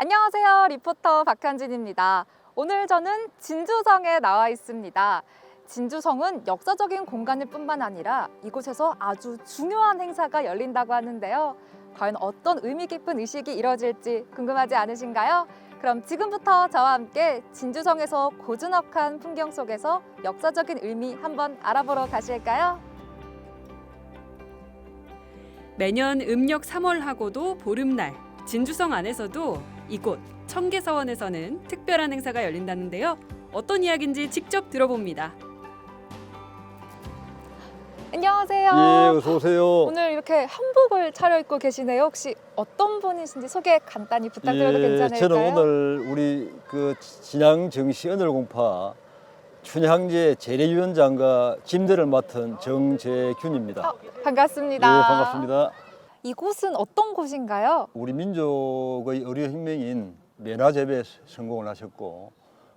안녕하세요. 리포터 박현진입니다. 오늘 저는 진주성에 나와 있습니다. 진주성은 역사적인 공간일 뿐만 아니라 이곳에서 아주 중요한 행사가 열린다고 하는데요. 과연 어떤 의미 깊은 의식이 이뤄질지 궁금하지 않으신가요? 그럼 지금부터 저와 함께 진주성에서 고즈넉한 풍경 속에서 역사적인 의미 한번 알아보러 가실까요? 매년 음력 3월하고도 보름날 진주성 안에서도 이곳 청계서원에서는 특별한 행사가 열린다는데요. 어떤 이야기인지 직접 들어봅니다. 안녕하세요. 예, 어서 오세요. 오늘 이렇게 한복을 차려입고 계시네요. 혹시 어떤 분이신지 소개 간단히 부탁드려도 괜찮을까요? 예, 저는 오늘 우리 그 진양 정시 언을공파 춘향제 재래위원장과 짐대를 맡은 정재균입니다. 아, 반갑습니다. 예, 반갑습니다. 이곳은 어떤 곳인가요? 우리 민족의 의료혁명인 면화재배 성공을 하셨고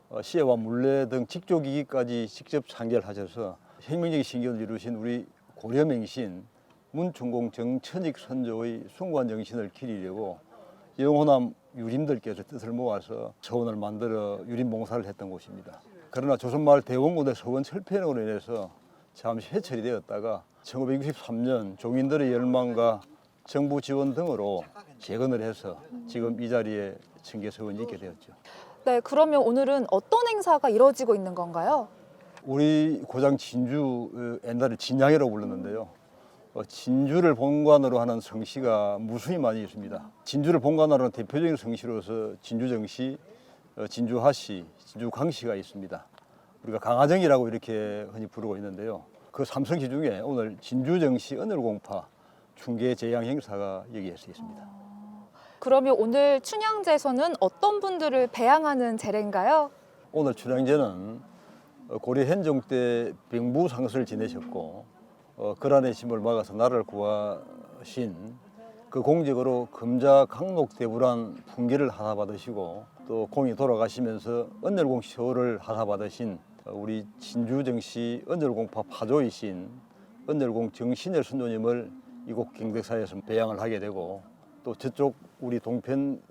어, 시해와 물레 등 직조기기까지 직접 창결하셔서 혁명적인 신경을 이루신 우리 고려맹신 문충공 정천익 선조의 숭고한 정신을 기리려고 영호남 유림들께서 뜻을 모아서 서원을 만들어 유림봉사를 했던 곳입니다. 그러나 조선마을 대원군의 서원 철폐로 인해서 잠시 해체이 되었다가 1963년 종인들의 열망과 정부 지원 등으로 재건을 해서 지금 이 자리에 청계서원이 있게 되었죠. 네, 그러면 오늘은 어떤 행사가 이루어지고 있는 건가요? 우리 고장 진주 어, 옛날에 진양이라고 불렀는데요. 어, 진주를 본관으로 하는 성시가 무수히 많이 있습니다. 진주를 본관으로 하는 대표적인 성시로서 진주정시, 어, 진주하시, 진주광시가 있습니다. 우리가 강화정이라고 이렇게 흔히 부르고 있는데요. 그 삼성시 중에 오늘 진주정시 언을공파 중계 재양 행사가 여기에서 있습니다. 그러면 오늘 춘향제에서는 어떤 분들을 배양하는 제례인가요? 오늘 춘향제는 어, 고려 현종 때 병부상수를 지내셨고 어, 거란의 힘을 막아서 나라를 구하신 그 공적으로 금자 강록 대부란 풍계를 하사 받으시고 또 공이 돌아가시면서 언열공 시호를 하사 받으신 어, 우리 진주정시 언열공파 파조이신 언열공 정신열 선조님을 이곳 경백사에서 배양을 하게 되고 또 저쪽 우리 동편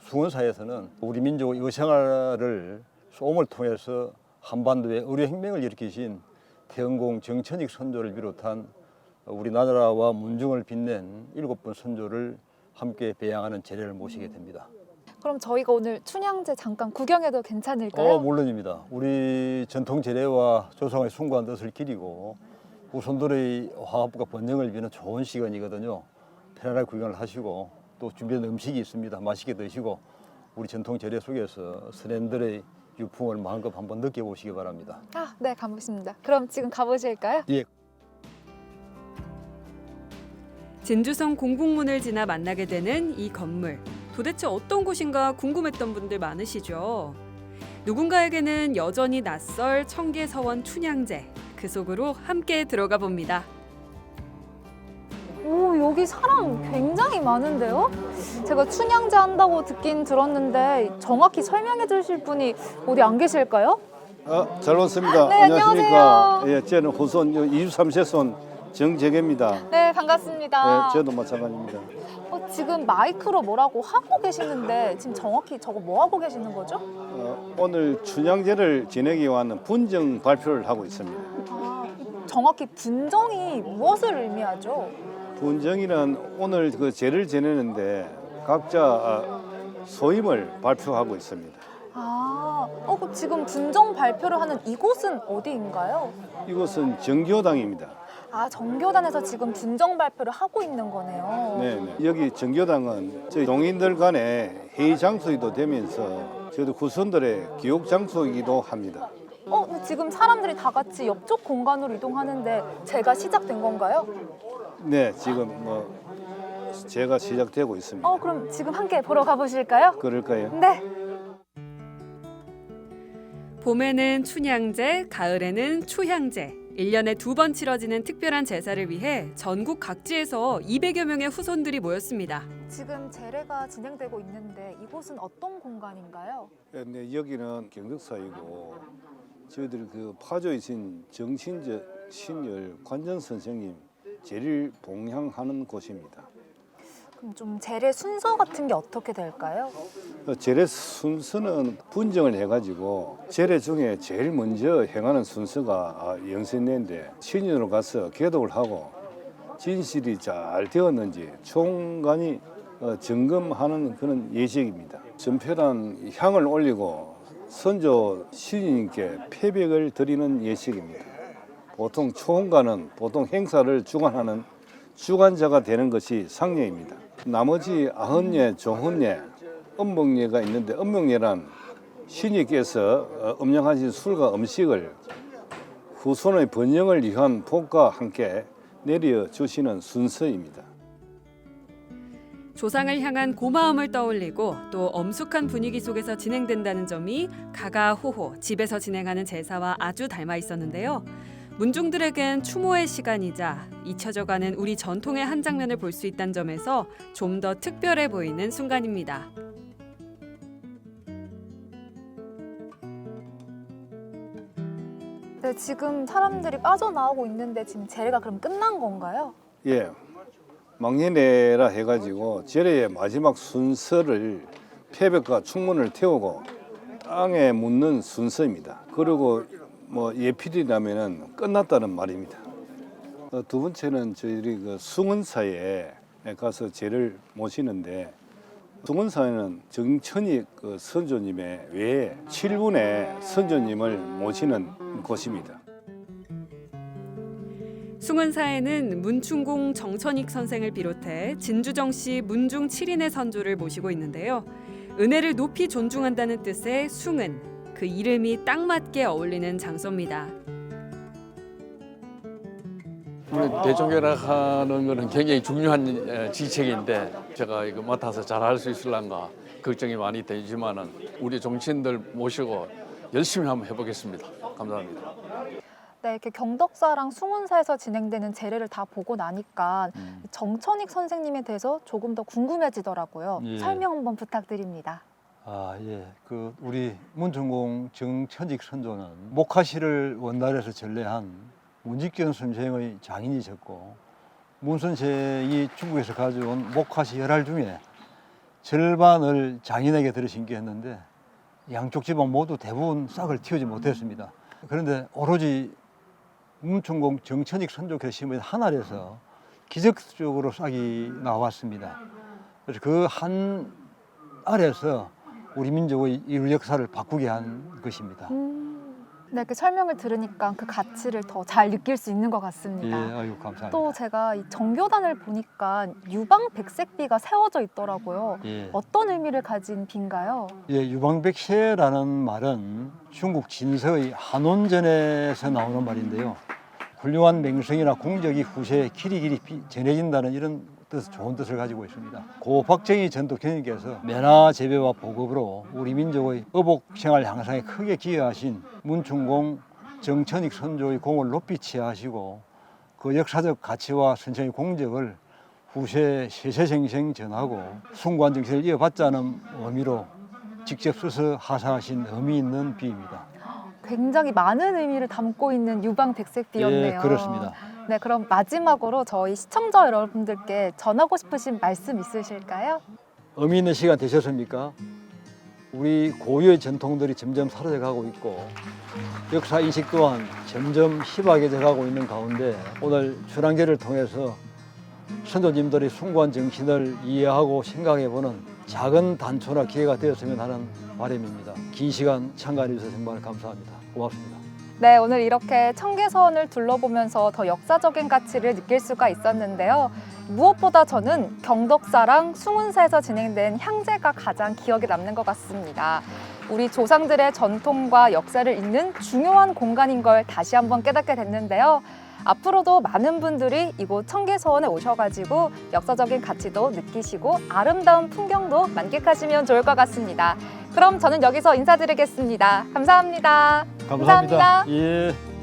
수원사에서는 우리 민족의 의생활을 소음을 통해서 한반도에 의료혁명을 일으키신 태영공 정천익 선조를 비롯한 우리나라와 문중을 빛낸 일곱 분 선조를 함께 배양하는 제례를 모시게 됩니다. 그럼 저희가 오늘 춘향제 잠깐 구경해도 괜찮을까요? 어, 물론입니다. 우리 전통 제례와 조상의 숭고한 뜻을 기리고 후손들의 화합과 번영을 위한 좋은 시간이거든요. 편안하게 구경을 하시고 또 준비된 음식이 있습니다. 맛있게 드시고 우리 전통 제례 속에서 선현들의 유풍을 마음껏 한번 느껴보시기 바랍니다. 아, 네, 가보겠습니다. 그럼 지금 가보실까요? 예, 진주성 공북문을 지나 만나게 되는 이 건물. 도대체 어떤 곳인가 궁금했던 분들 많으시죠? 누군가에게는 여전히 낯설 청계서원 춘향제. 그 속으로 함께 들어가 봅니다. 오, 여기 사람 굉장히 많은데요? 제가 춘향제 한다고 듣긴 들었는데 정확히 설명해 주실 분이 어디 안 계실까요? 아, 잘 왔습니다. 네, 안녕하십니까. 예, 저는 후손 23세 손 정재계입니다. 네, 반갑습니다. 예, 저도 마찬가지입니다. 어, 지금 마이크로 뭐라고 하고 계시는데 지금 정확히 저거 뭐 하고 계시는 거죠? 어, 오늘 춘향제를 지내기 위한 분정 발표를 하고 있습니다. 아, 정확히 분정이 무엇을 의미하죠? 분정이는 오늘 그 제를 지내는데 각자 아, 소임을 발표하고 있습니다. 아, 어, 그럼 지금 분정 발표를 하는 이곳은 어디인가요? 이곳은 정교당입니다. 아, 정교단에서 지금 분정 발표를 하고 있는 거네요. 네, 네. 여기 정교당은 저희 동인들 간의 회의 장소이기도 되면서 저희도 후손들의 기억 장소이기도 합니다. 어, 근데 지금 사람들이 다 같이 옆쪽 공간으로 이동하는데 제가 시작된 건가요? 네, 지금 뭐 제가 시작되고 있습니다. 어, 그럼 지금 함께 보러 가보실까요? 그럴까요? 네. 봄에는 춘향제, 가을에는 추향제. 1년에 두 번 치러지는 특별한 제사를 위해 전국 각지에서 200여 명의 후손들이 모였습니다. 지금 제례가 진행되고 있는데 이곳은 어떤 공간인가요? 네, 여기는 경덕사이고 저희들 그 파조이신 정신제 신열 관전 선생님 제를 봉양하는 곳입니다. 그럼 좀 재래 순서 같은 게 어떻게 될까요? 재래 순서는 분정을 해가지고 재래 중에 제일 먼저 행하는 순서가 아, 영신례인데 신인으로 가서 개독을 하고 진실이 잘 되었는지 총관이 어, 점검하는 그런 예식입니다. 전표란 향을 올리고 선조 신인께 패백을 드리는 예식입니다. 보통 총관은 보통 행사를 주관하는 주관자가 되는 것이 상례입니다. 나머지 아흔예, 조흔예, 음복례가 있는데 음복례란 신이께서 어, 음양하신 술과 음식을 후손의 번영을 위한 복과 함께 내려 주시는 순서입니다. 조상을 향한 고마움을 떠올리고 또 엄숙한 분위기 속에서 진행된다는 점이 가가호호 집에서 진행하는 제사와 아주 닮아 있었는데요. 문중들에겐 추모의 시간이자 잊혀져가는 우리 전통의 한 장면을 볼 수 있다는 점에서 좀 더 특별해 보이는 순간입니다. 네, 지금 사람들이 빠져나오고 있는데 지금 재래가 그럼 끝난 건가요? 예, 망년회라 해가지고 제례의 마지막 순서를 패백과 충문을 태우고 땅에 묻는 순서입니다. 그리고 뭐 예필이라면은 끝났다는 말입니다. 어, 두 번째는 저희들이 그 숭은사에 가서 제를 모시는데 숭은사에는 정천익 그 선조님의 외에 7분의 선조님을 모시는 곳입니다. 숭은사에는 문충공 정천익 선생을 비롯해 진주정 씨 문중 7인의 선조를 모시고 있는데요. 은혜를 높이 존중한다는 뜻의 숭은 그 이름이 딱 맞게 어울리는 장소입니다. 우리 대종교락하는 것은 굉장히 중요한 에, 지책인데 제가 이거 맡아서 잘할 수 있을란가 걱정이 많이 되지만은 우리 정치인들 모시고 열심히 한번 해보겠습니다. 감사합니다. 네, 이렇게 경덕사랑 숭은사에서 진행되는 재래를 다 보고 나니까 음. 정천익 선생님에 대해서 조금 더 궁금해지더라고요. 예. 설명 한번 부탁드립니다. 아, 예. 그 우리 문천공 정천직 선조는 목화시를 원달에서 전래한 문직견 선생의 장인이셨고 문 선생이 중국에서 가져온 목화시 열알 중에 절반을 장인에게 들여 신기했는데 양쪽 지방 모두 대부분 싹을 틔우지 못했습니다. 그런데 오로지 문천공 정천익 선조께서 심은 한 알에서 기적적으로 싹이 나왔습니다. 그래서 그 한 알에서 우리 민족의 이 역사를 바꾸게 한 것입니다. 음, 네, 이렇게 설명을 들으니까 그 가치를 더 잘 느낄 수 있는 것 예, 같습니다. 아유 감사합니다. 또 제가 이 정교단을 보니까 유방 백색비가 세워져 있더라고요. 예, 어떤 의미를 가진 비인가요? 예, 유방백세라는 말은 중국 진서의 한원전에서 나오는 말인데요. 훌륭한 명성이나 공적이 후세에 길이 길이 비- 전해진다는 이런 뜻, 좋은 뜻을 가지고 있습니다. 고 박정희 전도 교님께서 매나 재배와 보급으로 우리 민족의 어복 생활 향상에 크게 기여하신 문충공 정천익 선조의 공을 높이 취하시고 그 역사적 가치와 선생의 공적을 후세에 세세생생 전하고 숭고한 정신을 이어받자는 의미로 직접 써서 하사하신 의미 있는 비입니다. 굉장히 많은 의미를 담고 있는 유방 백색비였네요. 예, 그렇습니다. 네, 그럼 마지막으로 저희 시청자 여러분들께 전하고 싶으신 말씀 있으실까요? 의미 있는 시간 되셨습니까? 우리 고유의 전통들이 점점 사라져가고 있고 역사 인식 또한 점점 희박해져 가고 있는 가운데 오늘 출항제를 통해서 선조님들의 숭고한 정신을 이해하고 생각해보는 작은 단초나 기회가 되었으면 하는 바람입니다. 긴 시간 참가해 주셔서 정말 감사합니다. 고맙습니다. 네, 오늘 이렇게 청계선을 둘러보면서 더 역사적인 가치를 느낄 수가 있었는데요. 무엇보다 저는 경덕사랑 숭은사에서 진행된 향제가 가장 기억에 남는 것 같습니다. 우리 조상들의 전통과 역사를 잇는 중요한 공간인 걸 다시 한번 깨닫게 됐는데요. 앞으로도 많은 분들이 이곳 청계서원에 오셔가지고 역사적인 가치도 느끼시고 아름다운 풍경도 만끽하시면 좋을 것 같습니다. 그럼 저는 여기서 인사드리겠습니다. 감사합니다. 감사합니다. 감사합니다. 예.